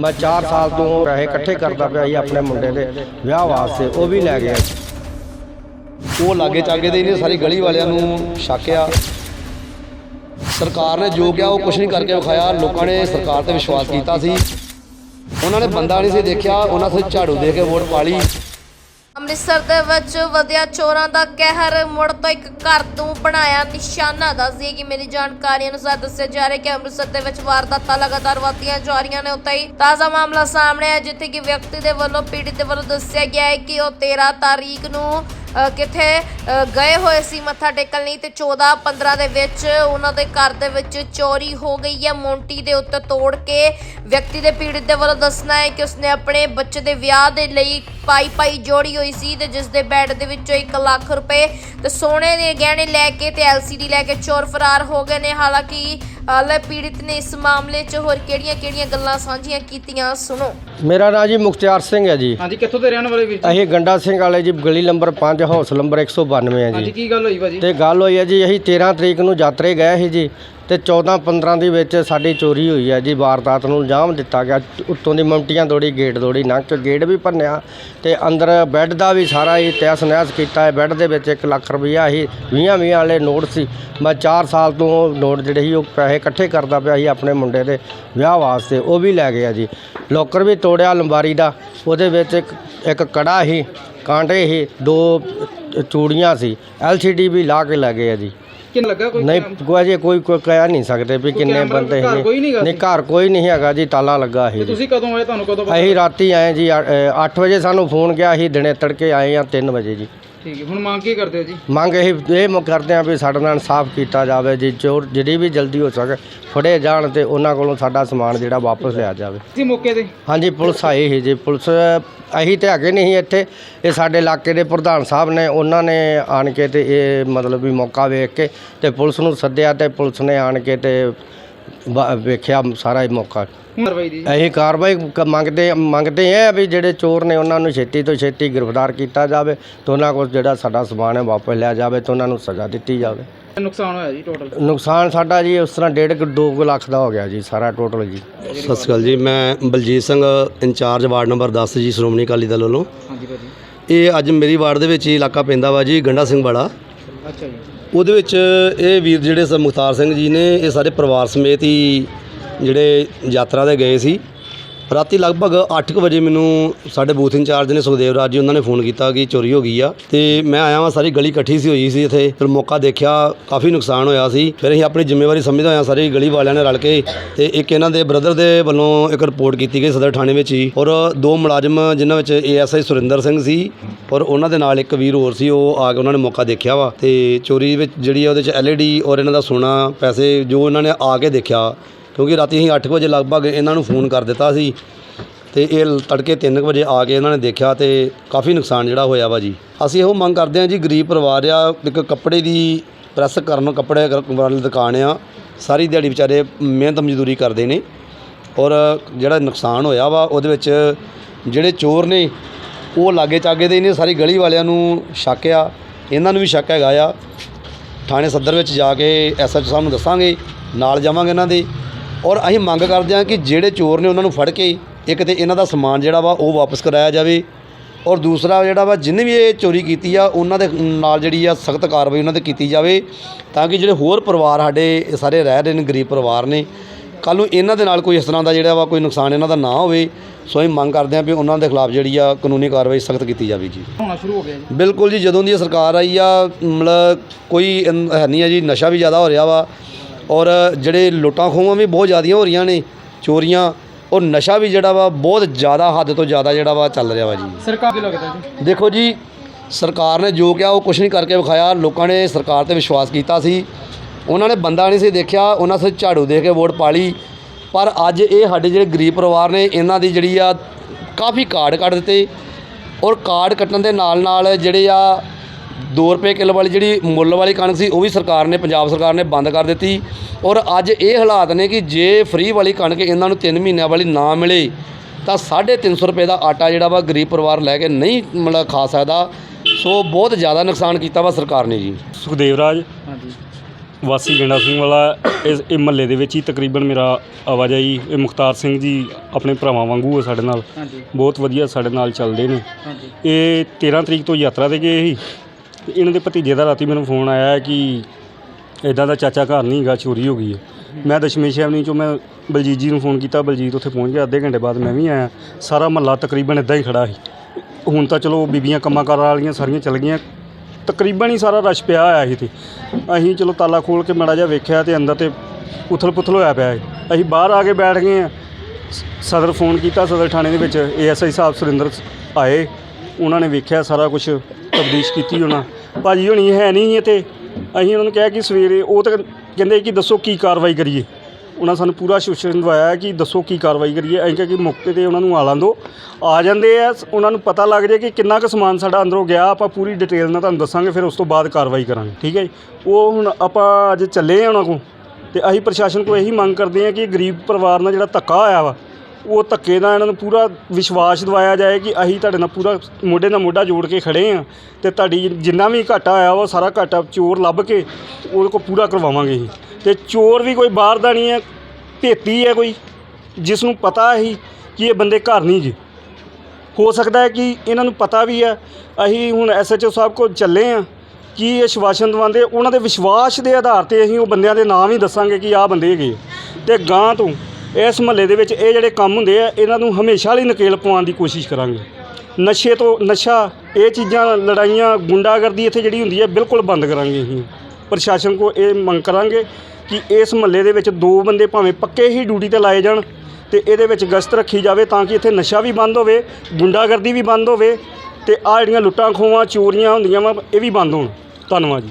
ਮੈਂ 4 ਸਾਲ ਤੋਂ ਪੈਸੇ ਇਕੱਠੇ ਕਰਦਾ ਪਿਆ ਸੀ ਆਪਣੇ ਮੁੰਡੇ ਦੇ ਵਿਆਹ ਵਾਸਤੇ, ਉਹ ਵੀ ਲੈ ਗਿਆ। ਉਹ ਲਾਗੇ ਚਾਗੇ ਦੇ ਇਹਨੇ ਸਾਰੀ ਗਲੀ ਵਾਲਿਆਂ ਨੂੰ ਛਾਕਿਆ। ਸਰਕਾਰ ਨੇ ਜੋ ਕਿਹਾ ਉਹ ਕੁਝ ਨਹੀਂ ਕਰਕੇ ਵਿਖਾਇਆ, ਲੋਕਾਂ ਨੇ ਸਰਕਾਰ ਤੇ ਵਿਸ਼ਵਾਸ ਕੀਤਾ ਸੀ। ਉਹਨਾਂ ਨੇ ਬੰਦਾ ਨਹੀਂ ਸੀ ਦੇਖਿਆ, ਉਹਨਾਂ ਸੇ ਝਾੜੂ ਦੇ ਕੇ ਵੋਟ ਪਾ ਲਈ। ਅੰਮ੍ਰਿਤਸਰ ਦੇ ਵਿੱਚ ਵਧਿਆ ਚੋਰਾਂ ਦਾ ਕਹਿਰ, ਮੁੜ ਤੋਂ ਇੱਕ ਘਰ ਤੋਂ ਬਣਾਇਆ ਨਿਸ਼ਾਨਾ। ਦੱਸਦੀ ਕਿ ਮੇਰੀ ਜਾਣਕਾਰੀ ਅਨੁਸਾਰ ਦੱਸਿਆ ਜਾ ਰਿਹਾ ਕਿ ਅੰਮ੍ਰਿਤਸਰ ਦੇ ਵਿੱਚ ਵਾਰਦਾਤਾਂ ਲਗਾਤਾਰ ਵਧਦੀਆਂ ਜਾ ਰਹੀਆਂ ਨੇ। ਉੱਥੇ ਹੀ ਤਾਜ਼ਾ ਮਾਮਲਾ ਸਾਹਮਣੇ ਆਇਆ, ਜਿੱਥੇ ਕਿ ਵਿਅਕਤੀ ਦੇ ਵੱਲੋਂ ਪੀੜਤ ਦੇ ਵੱਲੋਂ ਦੱਸਿਆ ਗਿਆ ਹੈ ਕਿ ਉਹ 13 ਤਾਰੀਖ ਨੂੰ ਕਿੱਥੇ ਗਏ ਹੋਏ ਸੀ ਮੱਥਾ ਟੇਕਣ ਲਈ ਤੇ 14 15 ਦੇ ਵਿੱਚ ਉਹਨਾਂ ਦੇ ਘਰ ਦੇ ਵਿੱਚ ਚੋਰੀ ਹੋ ਗਈ ਹੈ। ਮੋਂਟੀ ਦੇ ਉੱਤੇ ਤੋੜ ਕੇ ਵਿਅਕਤੀ ਦੇ ਪੀੜਤ ਦੇ ਵੱਲੋਂ ਦੱਸਣਾ ਹੈ ਕਿ ਉਸਨੇ ਆਪਣੇ ਬੱਚੇ ਦੇ ਵਿਆਹ ਦੇ ਲਈ ਪਾਈ ਪਾਈ ਜੋੜੀ ਹੋਈ ਸੀ ਤੇ ਜਿਸ ਦੇ ਬੈਡ ਦੇ ਵਿੱਚੋਂ 1 ਲੱਖ ਰੁਪਏ ਤੇ ਸੋਨੇ ਦੇ ਗਹਿਣੇ ਲੈ ਕੇ ਤੇ ਐਲਸੀਡੀ ਲੈ ਕੇ ਚੋਰ ਫਰਾਰ ਹੋ ਗਏ ਨੇ। ਹਾਲਾਂਕਿ ਹਾਲੇ ਪੀੜਿਤ ਨੇ ਇਸ ਮਾਮਲੇ 'ਚ ਹੋਰ ਕਿਹੜੀਆਂ-ਕਿਹੜੀਆਂ ਗੱਲਾਂ ਸਾਂਝੀਆਂ ਕੀਤੀਆਂ? ਸੁਣੋ। ਮੇਰਾ ਨਾਂ ਜੀ ਮੁਖਤਿਆਰ ਸਿੰਘ ਹੈ ਜੀ। ਹਾਂਜੀ ਕਿੱਥੋਂ ਦੇ ਰਹਿਣ ਵਾਲੇ ਵੀਰ ਜੀ? ਅਸੀਂ ਗੰਡਾ ਸਿੰਘ ਵਾਲੇ ਜੀ ਗਲੀ ਨੰਬਰ 5 ਹਾਊਸ ਨੰਬਰ 192 ਹੈ ਹਾਂਜੀ ਜੀ ਕੀ ਗੱਲ ਹੋਈ ਭਾਜੀ? ਤੇ ਗੱਲ ਹੋਈ ਹੈ ਜੀ ਅਸੀਂ 13 ਤਰੀਕ ਨੂੰ ਯਾਤਰੇ ਗਏ ਸੀ ਜੀ। ਤੇ 14 15 ਦੇ ਵਿੱਚ ਸਾਡੀ ਚੋਰੀ ਹੋਈ ਹੈ ਜੀ। ਵਾਰਦਾਤ ਨੂੰ ਇਲਜ਼ਾਮ ਦਿੱਤਾ ਗਿਆ। ਉੱਤੋਂ ਦੀ ਮਮਟੀਆਂ ਤੋੜੀ ਗੇਟ ਤੋੜੀ ਨੱਕ ਗੇਟ ਵੀ ਭੰਨਿਆ ਤੇ ਅੰਦਰ ਬੈੱਡ ਦਾ ਵੀ ਸਾਰਾ ਹੀ ਤਹਿਸ ਨਹਿਸ ਕੀਤਾ ਹੈ। ਬੈੱਡ ਦੇ ਵਿੱਚ 1 ਲੱਖ ਰੁਪਈਆ ਸੀ 20 20 ਵਾਲੇ ਨੋਟ ਸੀ। ਮੈਂ 4 ਸਾਲ ਤੋਂ ਉਹ ਨੋਟ ਜਿਹੜੇ ਸੀ, ਉਹ ਪੈਸੇ ਇਕੱਠੇ ਕਰਦਾ ਪਿਆ ਸੀ ਆਪਣੇ ਮੁੰਡੇ ਦੇ ਵਿਆਹ ਵਾਸਤੇ। ਉਹ ਵੀ ਲੈ ਗਿਆ ਜੀ। ਲੋਕਰ ਵੀ ਤੋੜਿਆ ਲੰਬਾਰੀ ਦਾ। ਉਹਦੇ ਵਿੱਚ ਇੱਕ ਇੱਕ ਕੜਾ ਸੀ, ਕਾਂਟੇ ਸੀ, ਦੋ ਚੂੜੀਆਂ ਸੀ ਡੀ ਵੀ ਲਾ ਕੇ ਲੈ ਗਏ ਆ ਜੀ। ਕਿੰਨ ਲੱਗਾ ਕੋਈ ਨਹੀਂ ਕੋਈ ਅਜੇ ਕੋਈ ਕੋਈ ਕਹਿ ਨਹੀਂ ਸਕਦੇ ਵੀ ਕਿੰਨੇ ਕੈਮਰਾ ਬੰਦੇ ਘਰ ਕੋਈ ਨਹੀਂ ਹੈਗੇ ਗਾ ਨਹੀਂ ਘਰ ਕੋਈ ਨਹੀਂ ਹੈਗਾ ਜੀ ਤਾਲਾ ਲੱਗਾ ਜੀ। ਤੁਸੀਂ ਕਦੋਂ ਆਏ? ਤੁਹਾਨੂੰ ਕਦੋਂ ਪਤਾ ਅਸੀਂ ਰਾਤੀ ਆਏ ਜੀ 8 ਵਜੇ ਸਾਨੂੰ ਫੋਨ ਗਿਆ ਸੀ ਦਿਨੇ ਤੜਕੇ ਆਏ ਆ 3 ਵਜੇ ਜੀ। ਠੀਕ ਹੈ ਹੁਣ ਮੰਗ ਕੀ ਕਰਦੇ ਹੋ ਜੀ? ਮੰਗ ਇਹ ਇਹ ਮ- ਕਰਦੇ ਆ ਵੀ ਸਾਡੇ ਨਾਲ ਇਨਸਾਫ ਕੀਤਾ ਜਾਵੇ ਜੀ ਚੋਰ ਜਿਹੜੀ ਵੀ ਜਲਦੀ ਹੋ ਸਕੇ ਫੜੇ ਜਾਣ ਤੇ ਉਹਨਾਂ ਕੋਲੋਂ ਸਾਡਾ ਸਮਾਨ ਜਿਹੜਾ ਵਾਪਸ ਲਿਆ ਜਾਵੇ। ਤੁਸੀਂ ਮੌਕੇ ਤੇ। ਹਾਂਜੀ ਪੁਲਿਸ ਆਈ ਸੀ ਜੀ ਪੁਲਿਸ ਅਸੀਂ ਤੇ ਹੈਗੇ ਨਹੀਂ ਸੀ ਇੱਥੇ। ਇਹ ਸਾਡੇ ਇਲਾਕੇ ਦੇ ਪ੍ਰਧਾਨ ਸਾਹਿਬ ਨੇ ਉਹਨਾਂ ਨੇ ਆਣ ਕੇ ਤੇ ਇਹ ਮਤਲਬ ਵੀ ਮੌਕਾ ਵੇਖ ਕੇ ਤੇ ਪੁਲਿਸ ਨੂੰ ਸੱਦਿਆ ਤੇ ਪੁਲਿਸ ਨੇ ਆਣ ਕੇ ਤੇ ਵੇਖਿਆ ਸਾਰਾ ਇਹ ਮੌਕਾ। ਕਾਰਵਾਈ ਦੀ ਅਸੀਂ ਕਾਰਵਾਈ ਕ- ਮੰਗਦੇ ਮੰਗਦੇ ਆ ਵੀ ਜਿਹੜੇ ਚੋਰ ਨੇ ਉਹਨਾਂ ਨੂੰ ਛੇਤੀ ਤੋਂ ਛੇਤੀ ਗ੍ਰਿਫਤਾਰ ਕੀਤਾ ਜਾਵੇ ਤੇ ਉਹਨਾਂ ਕੋਲ ਜਿਹੜਾ ਸਾਡਾ ਸਮਾਨ ਹੈ ਵਾਪਸ ਲਿਆ ਜਾਵੇ ਤੇ ਉਹਨਾਂ ਨੂੰ ਸਜ਼ਾ ਦਿੱਤੀ ਜਾਵੇ। ਨੁਕਸਾਨ ਹੋਇਆ ਜੀ ਟੋਟਲ ਨੁਕਸਾਨ ਸਾਡਾ ਜੀ ਉਸ ਤਰ੍ਹਾਂ ਡੇਢ ਕੁ ਦੋ ਕੁ ਲੱਖ ਦਾ ਹੋ ਗਿਆ ਜੀ ਸਾਰਾ ਟੋਟਲ ਜੀ। ਸਤਿ ਸ਼੍ਰੀ ਅਕਾਲ ਜੀ ਮੈਂ Baljeet Singh incharge ward number 10 ji Shiromani Akali Dal ਵੱਲੋਂ। ਹਾਂਜੀ ਭਾਜੀ। ਇਹ ਅੱਜ ਮੇਰੀ ਵਾਰਡ ਦੇ ਵਿੱਚ ਹੀ ਇਲਾਕਾ ਪੈਂਦਾ ਵਾ ਜੀ ਗੰਡਾ ਸਿੰਘ ਵਾਲਾ। ਅੱਛਾ ਜੀ। ਉਹਦੇ ਵਿੱਚ ਇਹ ਵੀਰ ਜਿਹੜੇ ਸ ਮੁਖਤਾਰ ਸਿੰਘ ਜੀ ਨੇ, ਇਹ ਸਾਰੇ ਪਰਿਵਾਰ ਸਮੇਤ ਹੀ ਜਿਹੜੇ ਯਾਤਰਾ ਤੇ ਗਏ ਸੀ। ਰਾਤੀ ਲਗਭਗ 8:00 ਵਜੇ ਮੈਨੂੰ ਸਾਡੇ ਬੂਥ ਇੰਚਾਰਜ ਨੇ ਸੁਖਦੇਵ ਰਾਜ ਜੀ ਉਹਨਾਂ ਨੇ ਫੋਨ ਕੀਤਾ ਕਿ ਚੋਰੀ ਹੋ ਗਈ ਆ ਤੇ ਮੈਂ ਆਇਆ ਵਾਂ, ਸਾਰੀ ਗਲੀ ਇਕੱਠੀ ਸੀ ਹੋਈ ਸੀ ਇੱਥੇ। ਫਿਰ ਮੌਕਾ ਦੇਖਿਆ, ਕਾਫੀ ਨੁਕਸਾਨ ਹੋਇਆ ਸੀ। ਫਿਰ ਅਸੀਂ ਆਪਣੀ ਜ਼ਿੰਮੇਵਾਰੀ ਸਮਝਦੇ ਹੋਇਆ ਸਾਰੀ ਗਲੀ ਵਾਲਿਆਂ ਨੇ ਰਲ ਕੇ ਤੇ ਇੱਕ ਇਹਨਾਂ ਦੇ ਬ੍ਰਦਰ ਦੇ ਵੱਲੋਂ ਇੱਕ ਰਿਪੋਰਟ ਕੀਤੀ ਗਈ ਸਦਰ ਥਾਣੇ ਵਿੱਚ ਹੀ। ਔਰ ਦੋ ਮੁਲਾਜ਼ਮ ਜਿਨ੍ਹਾਂ ਵਿੱਚ ਏਐਸਆਈ ਸੁਰਿੰਦਰ ਸਿੰਘ ਸੀ ਔਰ ਉਹਨਾਂ ਦੇ ਨਾਲ ਇੱਕ ਵੀਰ ਹੋਰ ਸੀ, ਉਹ ਆ ਕੇ ਉਹਨਾਂ ਨੇ ਮੌਕਾ ਦੇਖਿਆ ਵਾ। ਤੇ ਚੋਰੀ ਵਿੱਚ ਜਿਹੜੀ ਆ ਉਹਦੇ ਚ ਐਲਈਡੀ ਔਰ ਇਹਨਾਂ ਦਾ ਸੋਨਾ, ਪੈਸੇ ਜੋ ਇਹਨਾਂ ਨੇ ਆ ਕੇ ਦੇਖਿਆ ਕਿਉਂਕਿ ਰਾਤੀ ਅਸੀਂ 8 ਵਜੇ ਲਗਭਗ ਇਹਨਾਂ ਨੂੰ ਫੋਨ ਕਰ ਦਿੱਤਾ ਸੀ ਤੇ ਇਹ ਲ- ਤੜਕੇ 3 ਵਜੇ ਆ ਕੇ ਇਹਨਾਂ ਨੇ ਦੇਖਿਆ ਤੇ ਕਾਫੀ ਨੁਕਸਾਨ ਜਿਹੜਾ ਹੋਇਆ ਵਾ ਜੀ। ਅਸੀਂ ਇਹੋ ਮੰਗ ਕਰਦੇ ਹਾਂ ਜੀ, ਗਰੀਬ ਪਰਿਵਾਰ ਆ, ਇੱਕ ਕੱਪੜੇ ਦੀ ਪ੍ਰੈਸ ਕਰਨ ਕੱਪੜੇ ਵਾਲੀ ਦੁਕਾਨ ਆ, ਸਾਰੀ ਦਿਹਾੜੀ ਵਿਚਾਰੇ ਮਿਹਨਤ ਮਜ਼ਦੂਰੀ ਕਰਦੇ ਨੇ ਔਰ ਜਿਹੜਾ ਨੁਕਸਾਨ ਹੋਇਆ ਵਾ ਉਹਦੇ ਵਿੱਚ ਜਿਹੜੇ ਚੋਰ ਨੇ, ਉਹ ਲਾਗੇ ਚਾਗੇ ਦੇ ਨੇ, ਸਾਰੀ ਗਲੀ ਵਾਲਿਆਂ ਨੂੰ ਸ਼ੱਕ ਆ, ਇਹਨਾਂ ਨੂੰ ਵੀ ਸ਼ੱਕ ਹੈਗਾ ਆ। ਥਾਣੇ ਸਦਰ ਵਿੱਚ ਜਾ ਕੇ ਐਸਐਚ ਸਾਹਿਬ ਨੂੰ ਦੱਸਾਂਗੇ, ਨਾਲ ਜਾਵਾਂਗੇ ਇਹਨਾਂ ਦੇ। ਔਰ ਅਸੀਂ ਮੰਗ ਕਰਦੇ ਹਾਂ ਕਿ ਜਿਹੜੇ ਚੋਰ ਨੇ ਉਹਨਾਂ ਨੂੰ ਫੜ ਕੇ ਇੱਕ ਤੇ ਇਹਨਾਂ ਦਾ ਸਮਾਨ ਜਿਹੜਾ ਵਾ ਉਹ ਵਾਪਸ ਕਰਾਇਆ ਜਾਵੇ। ਔਰ ਦੂਸਰਾ ਜਿਹੜਾ ਵਾ ਜਿੰਨੇ ਵੀ ਇਹ ਚੋਰੀ ਕੀਤੀ ਆ ਉਹਨਾਂ ਦੇ ਨਾਲ ਜਿਹੜੀ ਆ ਸਖਤ ਕਾਰਵਾਈ ਉਹਨਾਂ ਤੇ ਕੀਤੀ ਜਾਵੇ ਤਾਂ ਕਿ ਜਿਹੜੇ ਹੋਰ ਪਰਿਵਾਰ ਸਾਡੇ ਸਾਰੇ ਰਹਿ ਰਹੇ ਨੇ ਗਰੀਬ ਪਰਿਵਾਰ ਨੇ ਕੱਲ ਨੂੰ ਇਹਨਾਂ ਦੇ ਨਾਲ ਕੋਈ ਇਸ ਤਰ੍ਹਾਂ ਦਾ ਜਿਹੜਾ ਵਾ ਕੋਈ ਨੁਕਸਾਨ ਇਹਨਾਂ ਦਾ ਨਾ ਹੋਵੇ। ਸੋ ਅਸੀਂ ਮੰਗ ਕਰਦੇ ਹਾਂ ਵੀ ਉਹਨਾਂ ਦੇ ਖਿਲਾਫ ਜਿਹੜੀ ਆ ਕਾਨੂੰਨੀ ਕਾਰਵਾਈ ਸਖਤ ਕੀਤੀ ਜਾਵੇ ਜੀ। ਹੋਣਾ ਸ਼ੁਰੂ ਹੋ ਗਿਆ ਜੀ। ਬਿਲਕੁਲ ਜੀ ਜਦੋਂ ਦੀ ਇਹ ਸਰਕਾਰ ਆਈ ਆ ਮਤਲਬ ਕੋਈ ਹੈ ਨਹੀਂ ਆ ਜੀ ਨਸ਼ਾ ਵੀ ਜ਼ਿਆਦਾ ਹੋ ਰਿਹਾ ਵਾ। ਔਰ ਜਿਹੜੇ ਲੁੱਟਾਂ ਖੋਹਾਂ ਵੀ ਬਹੁਤ ਜ਼ਿਆਦੀਆਂ ਹੋ ਰਹੀਆਂ ਨੇ ਚੋਰੀਆਂ ਔਰ ਨਸ਼ਾ ਵੀ ਜਿਹੜਾ ਵਾ ਬਹੁਤ ਜ਼ਿਆਦਾ ਹੱਦ ਤੋਂ ਜ਼ਿਆਦਾ ਜਿਹੜਾ ਵਾ ਚੱਲ ਰਿਹਾ ਵਾ ਜੀ। ਸਰਕਾਰ ਕੀ ਲੱਗਦਾ ਜੀ? ਦੇਖੋ ਜੀ ਸਰਕਾਰ ਨੇ ਜੋ ਕਿਹਾ ਉਹ ਕੁਝ ਨਹੀਂ ਕਰਕੇ ਵਿਖਾਇਆ ਲੋਕਾਂ ਨੇ ਸਰਕਾਰ ਤੇ ਵਿਸ਼ਵਾਸ ਕੀਤਾ ਸੀ। ਉਹਨਾਂ ਨੇ ਬੰਦਾ ਨਹੀਂ ਸੀ ਦੇਖਿਆ ਉਹਨਾਂ ਸੇ ਝਾੜੂ ਦੇ ਕੇ ਵੋਟ ਪਾ ਲਈ। ਪਰ ਅੱਜ ਇਹ ਸਾਡੇ ਜਿਹੜੇ ਗਰੀਬ ਪਰਿਵਾਰ ਨੇ ਇਹਨਾਂ ਦੀ ਜਿਹੜੀ ਆ ਕਾਫੀ ਕਾਰਡ ਕੱਢ ਦਿੱਤੇ। ਔਰ ਕਾਰਡ ਕੱਟਣ ਦੇ ਨਾਲ ਨਾਲ ਜਿਹੜੇ ਆ 2 ਰੁਪਏ ਕਿਲੋ ਵਾਲੀ ਜਿਹੜੀ ਮੁੱਲ ਵਾਲੀ ਕਣਕ ਸੀ ਉਹ ਵੀ ਸਰਕਾਰ ਨੇ ਪੰਜਾਬ ਸਰਕਾਰ ਨੇ ਬੰਦ ਕਰ ਦਿੱਤੀ। ਔਰ ਅੱਜ ਇਹ ਹਾਲਾਤ ਨੇ ਕਿ ਜੇ ਫ੍ਰੀ ਵਾਲੀ ਕਣਕ ਇਹਨਾਂ ਨੂੰ 3 ਮਹੀਨਿਆਂ ਵਾਲੀ ਨਾ ਮਿਲੇ ਤਾਂ 350 ਰੁਪਏ ਦਾ ਆਟਾ ਜਿਹੜਾ ਵਾ ਗਰੀਬ ਪਰਿਵਾਰ ਲੈ ਕੇ ਨਹੀਂ ਮਤਲਬ ਖਾ ਸਕਦਾ। ਸੋ ਬਹੁਤ ਜ਼ਿਆਦਾ ਨੁਕਸਾਨ ਕੀਤਾ ਵਾ ਸਰਕਾਰ ਨੇ ਜੀ। ਸੁਖਦੇਵ ਰਾਜ ਹਾਂਜੀ ਵਾਸੀ ਗੰਡਾ ਸਿੰਘ ਵਾਲਾ ਇਸ ਇਹ ਮਹੱਲੇ ਦੇ ਵਿੱਚ ਹੀ ਤਕਰੀਬਨ ਮੇਰਾ ਆਵਾਜਾਈ ਇਹ ਮੁਖਤਾਰ ਸਿੰਘ ਜੀ ਆਪਣੇ ਭਰਾਵਾਂ ਵਾਂਗੂ ਹੈ ਸਾਡੇ ਨਾਲ। ਹਾਂਜੀ। ਬਹੁਤ ਵਧੀਆ ਸਾਡੇ ਨਾਲ ਚੱਲਦੇ ਨੇ। ਹਾਂਜੀ। ਇਹ 13 ਤਰੀਕ ਤੋਂ ਯਾਤਰਾ ਤੇ ਗਏ ਸੀ। ਤੇ ਇਹਨਾਂ ਦੇ ਭਤੀਜੇ ਦਾ ਰਾਤੀ ਮੈਨੂੰ ਫੋਨ ਆਇਆ ਕਿ ਇਦਾਂ ਦਾ ਚਾਚਾ ਘਰ ਨਹੀਂ ਹੈਗਾ, ਚੋਰੀ ਹੋ ਗਈ ਹੈ। ਮੈਂ ਦਸ਼ਮੇਸ਼ ਐਵਨੀ ਚੋਂ ਮੈਂ ਬਲਜੀਤ ਜੀ ਨੂੰ ਫੋਨ ਕੀਤਾ, ਬਲਜੀਤ ਉੱਥੇ ਪਹੁੰਚ ਗਿਆ, ਅੱਧੇ ਘੰਟੇ ਬਾਅਦ ਮੈਂ ਵੀ ਆਇਆ। ਸਾਰਾ ਮਹੱਲਾ ਤਕਰੀਬਨ ਇਦਾਂ ਹੀ ਖੜਾ ਸੀ। ਹੁਣ ਤਾਂ ਚਲੋ ਬੀਬੀਆਂ ਕੰਮਾਂ ਕਾਰ ਵਾਲੀਆਂ ਸਾਰੀਆਂ ਚੱਲ ਗਈਆਂ। ਤਕਰੀਬਨ ਹੀ ਸਾਰਾ ਰਸ਼ ਪਿਆ ਹੋਇਆ ਸੀ ਤੇ ਅਸੀਂ ਚਲੋ ਤਾਲਾ ਖੋਲ ਕੇ ਮਾੜਾ ਜਿਹਾ ਵੇਖਿਆ ਤੇ ਅੰਦਰ ਤੇ ਉਥਲ ਪੁਥਲ ਹੋਇਆ ਪਿਆ ਸੀ। ਅਸੀਂ ਬਾਹਰ ਆ ਕੇ ਬੈਠ ਗਏ ਆ ਸਦਰ ਫੋਨ ਕੀਤਾ, ਸਦਰ ਥਾਣੇ ਦੇ ਵਿੱਚ ਏਐਸਆਈ ਸਾਹਿਬ ਸੁਰਿੰਦਰ ਆਏ। ਉਹਨਾਂ ਨੇ ਵੇਖਿਆ ਸਾਰਾ ਕੁਝ ਤਬਦੀਸ਼ ਕੀਤੀ ਉਹਨਾਂ। ਭਾਜੀ ਹੋਣੀ ਹੈ ਨਹੀਂ ਇੱਥੇ। ਅਸੀਂ ਉਹਨਾਂ ਨੂੰ ਕਿਹਾ ਕਿ ਸਵੇਰੇ ਉਹ ਤਾਂ ਕਹਿੰਦੇ ਕਿ ਦੱਸੋ ਕੀ ਕਾਰਵਾਈ ਕਰੀਏ। ਉਹਨਾਂ ਸਾਨੂੰ ਪੂਰਾ ਸ਼ੋਸ਼ਣ ਦਵਾਇਆ ਕਿ ਦੱਸੋ ਕੀ ਕਾਰਵਾਈ ਕਰੀਏ। ਅਸੀਂ ਕਿਹਾ ਕਿ ਮੌਕੇ ਤੇ ਉਹਨਾਂ ਨੂੰ ਆ ਲਾਂ ਆ ਜਾਂਦੇ ਆ, ਉਹਨਾਂ ਨੂੰ ਪਤਾ ਲੱਗ ਜਾਏ ਕਿ ਕਿੰਨਾ ਕੁ ਸਮਾਨ ਸਾਡਾ ਅੰਦਰੋਂ ਗਿਆ। ਆਪਾਂ ਪੂਰੀ ਡਿਟੇਲ ਨਾਲ ਤੁਹਾਨੂੰ ਦੱਸਾਂਗੇ, ਫਿਰ ਉਸ ਤੋਂ ਬਾਅਦ ਕਾਰਵਾਈ ਕਰਾਂਗੇ। ਠੀਕ ਹੈ ਜੀ? ਉਹ ਹੁਣ ਆਪਾਂ ਅੱਜ ਚੱਲੇ ਆ ਉਹਨਾਂ ਕੋਲ। ਤੇ ਅਸੀਂ ਪ੍ਰਸ਼ਾਸਨ ਕੋਲ ਇਹੀ ਮੰਗ ਕਰਦੇ ਹਾਂ ਕਿ ਗਰੀਬ ਪਰਿਵਾਰ ਨਾਲ ਜਿਹੜਾ ਧੱਕਾ ਹੋਇਆ ਵਾ ਉਹ ਧੱਕੇ ਦਾ ਇਹਨਾਂ ਨੂੰ ਪੂਰਾ ਵਿਸ਼ਵਾਸ ਦਿਵਾਇਆ ਜਾਏ ਕਿ ਅਸੀਂ ਤੁਹਾਡੇ ਨਾਲ ਪੂਰਾ ਮੋਢੇ ਨਾਲ ਮੋਢਾ ਜੋੜ ਕੇ ਖੜੇ ਆ ਤੇ ਤੁਹਾਡੀ ਜਿੰਨਾ ਵੀ ਘਾਟਾ ਆਇਆ ਉਹ ਸਾਰਾ ਘਾਟਾ ਚੋਰ ਲੱਭ ਕੇ ਉਹਦੇ ਕੋਲ ਪੂਰਾ ਕਰਵਾਵਾਂਗੇ ਅਸੀਂ ਤੇ ਚੋਰ ਵੀ ਕੋਈ ਬਾਹਰ ਦਾ ਨਹੀਂ ਹੈ, ਭੇਤੀ ਹੈ ਕੋਈ, ਜਿਸ ਨੂੰ ਪਤਾ ਹੀ ਕਿ ਇਹ ਬੰਦੇ ਘਰ ਨਹੀਂ ਜੀ ਹੋ ਸਕਦਾ ਹੈ ਕਿ ਇਹਨਾਂ ਨੂੰ ਪਤਾ ਵੀ ਹੈ, ਅਸੀਂ ਹੁਣ ਐਸਐਚਓ ਸਾਹਿਬ ਕੋਲ ਚੱਲੇ ਆ ਕਿ ਇਹ ਸ਼ਵਾਸ਼ਨ ਦਵਾਉਂਦੇ, ਉਹਨਾਂ ਦੇ ਵਿਸ਼ਵਾਸ ਦੇ ਆਧਾਰ ਤੇ ਅਸੀਂ ਉਹ ਬੰਦਿਆਂ ਦੇ ਨਾਮ ਹੀ ਦੱਸਾਂਗੇ ਕਿ ਆਹ ਬੰਦੇ ਹੈਗੇ ਆ। ਤੇ ਗਾਂ ਤੋਂ ਇਸ ਮਹੱਲੇ ਦੇ ਵਿੱਚ ਇਹ ਜਿਹੜੇ ਕੰਮ ਹੁੰਦੇ ਆ, ਇਹਨਾਂ ਨੂੰ ਹਮੇਸ਼ਾ ਲਈ ਨਕੇਲ ਪਵਾਉਣ ਦੀ ਕੋਸ਼ਿਸ਼ ਕਰਾਂਗੇ। ਨਸ਼ੇ ਤੋਂ, ਨਸ਼ਾ, ਇਹ ਚੀਜ਼ਾਂ, ਲੜਾਈਆਂ, ਗੁੰਡਾਗਰਦੀ ਇੱਥੇ ਜਿਹੜੀ ਹੁੰਦੀ ਹੈ ਬਿਲਕੁਲ ਬੰਦ ਕਰਾਂਗੇ ਅਸੀਂ। ਪ੍ਰਸ਼ਾਸਨ ਕੋ ਇਹ ਮੰਗ ਕਰਾਂਗੇ ਕਿ ਇਸ ਮਹੱਲੇ ਦੇ ਵਿੱਚ ਦੋ ਬੰਦੇ ਭਾਵੇਂ ਪੱਕੇ ਹੀ ਡਿਊਟੀ ਤੇ ਲਾਏ ਜਾਣ ਤੇ ਇਹਦੇ ਵਿੱਚ ਗਸ਼ਤ ਰੱਖੀ ਜਾਵੇ ਤਾਂ ਕਿ ਇੱਥੇ ਨਸ਼ਾ ਵੀ ਬੰਦ ਹੋਵੇ, ਗੁੰਡਾਗਰਦੀ ਵੀ ਬੰਦ ਹੋਵੇ ਤੇ ਆ ਜਿਹੜੀਆਂ ਲੁੱਟਾਂ ਖੋਹਾਂ ਚੋਰੀਆਂ ਹੁੰਦੀਆਂ ਵਾ, ਇਹ ਵੀ ਬੰਦ ਹੋਣ। ਧੰਨਵਾਦ ਜੀ।